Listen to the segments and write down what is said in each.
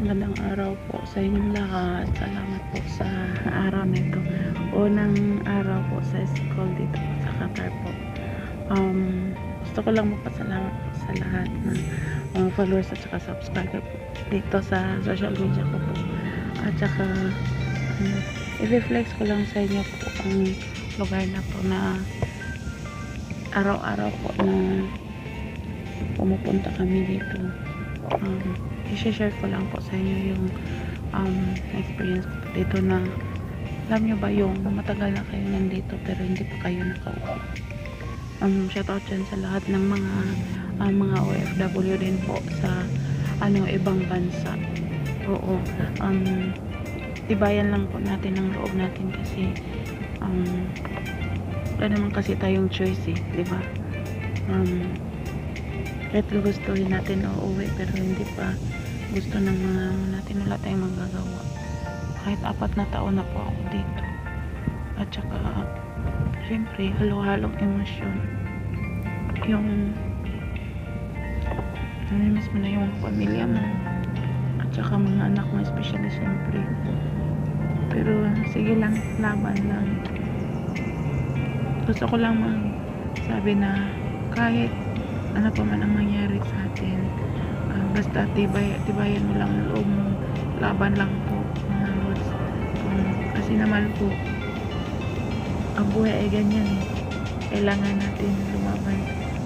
Magandang araw po sa inyong lahat. Salamat po sa araw na ito. Unang araw po sa school dito po sa Qatar po. Um, gusto ko lang magpasalamat po sa lahat ng mga followers at saka subscriber po dito sa social media ko po. At saka um, i-reflex ko lang sa inyo po ang lugar na po na araw-araw po na pumupunta kami dito. Um, i-share ko lang po sa inyo yung um, experience ko dito na alam nyo ba yung matagal na kayo nandito pero hindi pa kayo nakauwi um, shoutout dyan sa lahat ng mga um, mga OFW din po sa ano ibang bansa. Oo um, tibayan lang po natin ang loob natin kasi um, wala naman kasi tayong choice eh di ba? Um, kahit gustuhin natin na uuwi pero hindi pa gusto ng mga ano natin wala tayong magagawa. Kahit apat na taon na po ako dito. At saka syempre halo-halong emosyon. Yung namimiss mo na yung pamilya mo. At saka mga anak mo especially syempre pero sige lang laban lang. Gusto ko lang sabi na kahit ano pa man ang mangyari sa atin. Ah, basta tibay, tibayan mo lang ang loob mo. Laban lang po mga lods Um, kasi naman po ang buhay ay ganyan eh. Kailangan natin lumaban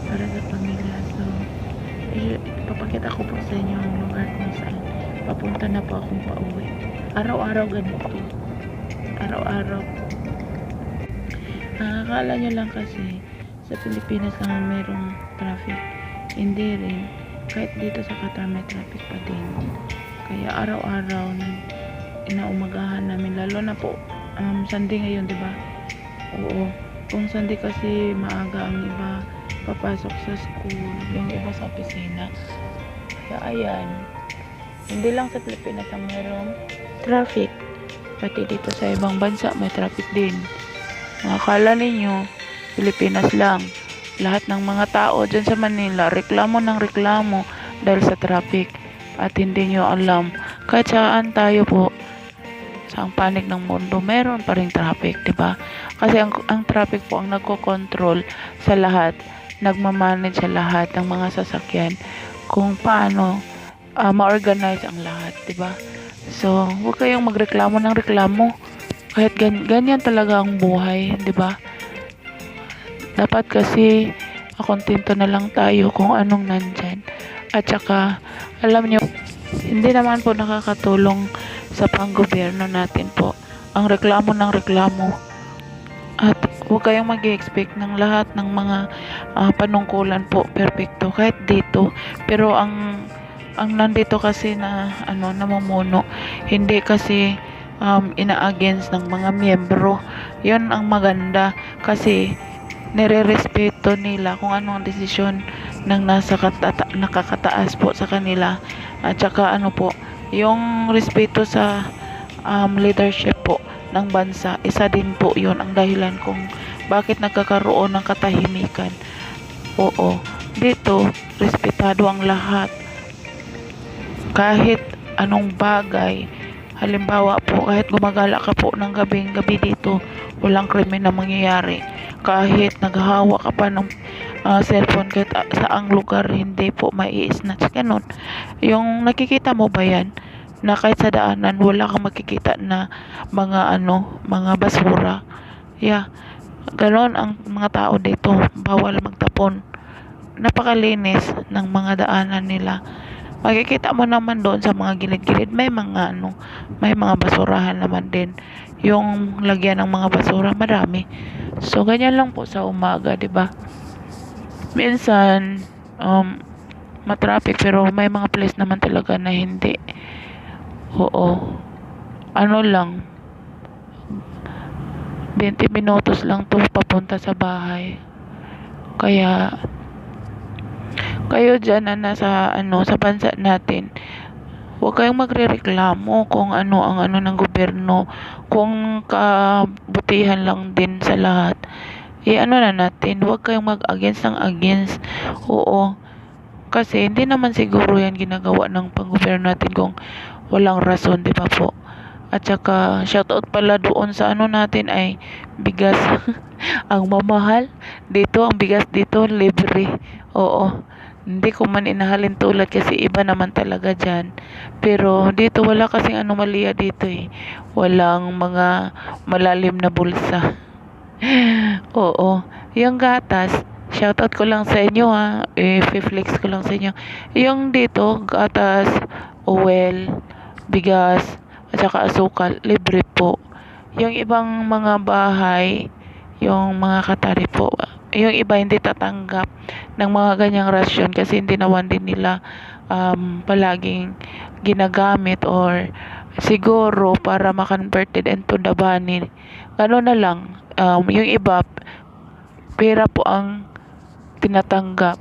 para sa pamilya. So eh, papakita ko po sa inyo ang lugar kung saan papunta na po akong pauwi. Araw-araw ganito. Araw-araw. Nakakala nyo lang kasi sa Pilipinas lang merong traffic. Hindi rin. Kahit dito sa Qatar may traffic pa din. Kaya araw-araw na inaumagahan namin. Lalo na po um, Sunday ngayon di ba? Oo. Kung Sunday kasi maaga ang iba papasok sa school yung iba sa opisina. Kaya ayan. Hindi lang sa Pilipinas ang merong traffic. Pati dito sa ibang bansa may traffic din. Nakakala ninyo Pilipinas lang lahat ng mga tao dyan sa Manila reklamo ng reklamo dahil sa traffic. At hindi nyo alam kahit saan tayo po sa ang panig ng mundo meron pa rin traffic di ba? Kasi ang, ang traffic po ang nagko-control sa lahat nagmamanage sa lahat ng mga sasakyan kung paano ah, ma-organize ang lahat di ba? So huwag kayong magreklamo ng reklamo. Kahit gan- ganyan talaga ang buhay di ba dapat kasi makontento na lang tayo kung anong nandyan. At saka, alam nyo, hindi naman po nakakatulong sa panggobyerno natin po. Ang reklamo ng reklamo. At huwag kayong mag expect ng lahat ng mga ah, panungkulan po perfecto kahit dito. Pero ang ang nandito kasi na ano namumuno hindi kasi um, ina-against ng mga miyembro. 'Yon ang maganda kasi nire-respeto nila kung ano ang desisyon ng nasa katata- nakakataas po sa kanila. At saka ano po yung respeto sa um, leadership po ng bansa isa din po yon ang dahilan kung bakit nagkakaroon ng katahimikan. Oo dito respetado ang lahat. Kahit anong bagay halimbawa po kahit gumagala ka po ng gabing gabi dito walang krimen na mangyayari kahit naghahawa ka pa ng ah, cellphone kahit ah, saang lugar hindi po mai-snatch ganun. Yung nakikita mo ba yan? Na kahit sa daanan wala kang makikita na mga ano mga basura? Yeah. Ganon ang mga tao dito bawal magtapon. Napakalinis ng mga daanan nila makikita mo naman doon sa mga gilid-gilid may mga ano may mga basurahan naman din. Yung lagyan ng mga basura marami. So ganyan lang po sa umaga 'di ba? Minsan um matraffic pero may mga place naman talaga na hindi. Oo. Ano lang 20 minutos lang to papunta sa bahay. Kaya kayo dyan na nasa ano sa bansa natin huwag kayong magrereklamo kung ano ang ano ng gobyerno kung kabutihan lang din sa lahat eh ano na natin huwag kayong mag against ng against oo kasi hindi naman siguro yan ginagawa ng panggobyerno natin kung walang rason, di ba po? At saka, shoutout pala doon sa ano natin ay bigas. ang mamahal. Dito, ang bigas dito, libre. Oo. Hindi ko man inahalin tulad kasi iba naman talaga dyan. Pero dito wala kasing anomalya dito eh. Walang mga malalim na bulsa. Oo. Yung gatas, shoutout ko lang sa inyo ha. Eh, flex ko lang sa inyo. Yung dito, gatas, oil, bigas, at saka asukal, libre po. Yung ibang mga bahay, yung mga katari po, yung iba hindi tatanggap ng mga ganyang rasyon kasi hindi naman din nila um, palaging ginagamit or siguro para ma-converted into the money. Gano'n na lang. Um, yung iba, pera po ang tinatanggap.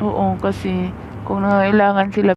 Oo, kasi kung nangailangan sila